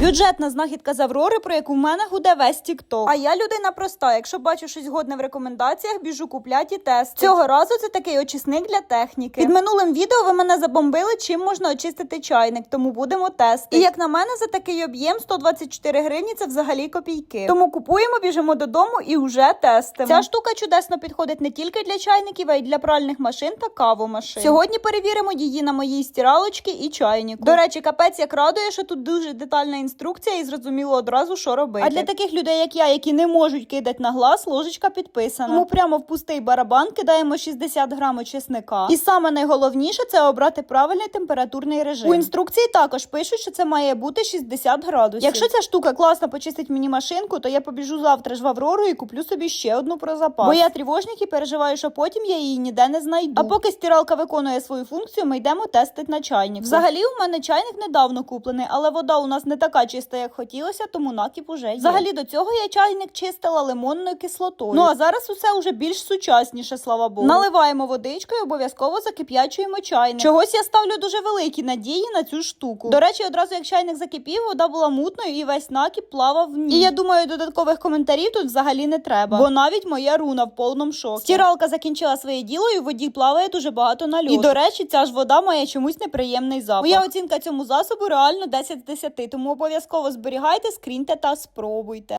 Бюджетна знахідка з Аврори, про яку в мене гуде весь тікток. А я людина проста. Якщо бачу щось годне в рекомендаціях, біжу куплять і тест. Цього разу це такий очисник для техніки. Під минулим відео ви мене забомбили, чим можна очистити чайник, тому будемо тестити. І як на мене, за такий об'єм 124 гривні це взагалі копійки. Тому купуємо, біжимо додому і вже тестимо. Ця штука чудесно підходить не тільки для чайників, а й для пральних машин та кавомашин. Сьогодні перевіримо її на моїй стиралочці і чайнику. До речі, капець як радує, що тут дуже детальна інструкція і зрозуміло одразу, що робити. А для таких людей, як я, які не можуть кидати на глаз, ложечка підписана. Тому прямо в пустий барабан кидаємо 60 грамів чесника. І саме найголовніше це обрати правильний температурний режим. У інструкції також пишуть, що це має бути 60 градусів. Якщо ця штука класно почистить мені машинку, то я побіжу завтра ж в Аврору і куплю собі ще одну про запас. Бо я тривожник і переживаю, що потім я її ніде не знайду. А поки стиралка виконує свою функцію, ми йдемо тестити на чайник. Взагалі, у мене чайник недавно куплений, але вода у нас не така чиста, як хотілося, тому накіп уже є. Взагалі до цього я чайник чистила лимонною кислотою. Ну а зараз усе уже більш сучасніше, слава Богу. Наливаємо водичку і обов'язково закип'ячуємо чайник. Чогось я ставлю дуже великі надії на цю штуку. До речі, одразу як чайник закипів, вода була мутною і весь накіп плавав в ній. І я думаю, додаткових коментарів тут взагалі не треба. Бо навіть моя руна в повному шокі. Стиралка закінчила своє діло і в воді плаває дуже багато нальоту. І до речі, ця ж вода має чомусь неприємний запах. Моя оцінка цьому засобу реально 10 з 10, тому обов'язково зберігайте, скріньте та спробуйте.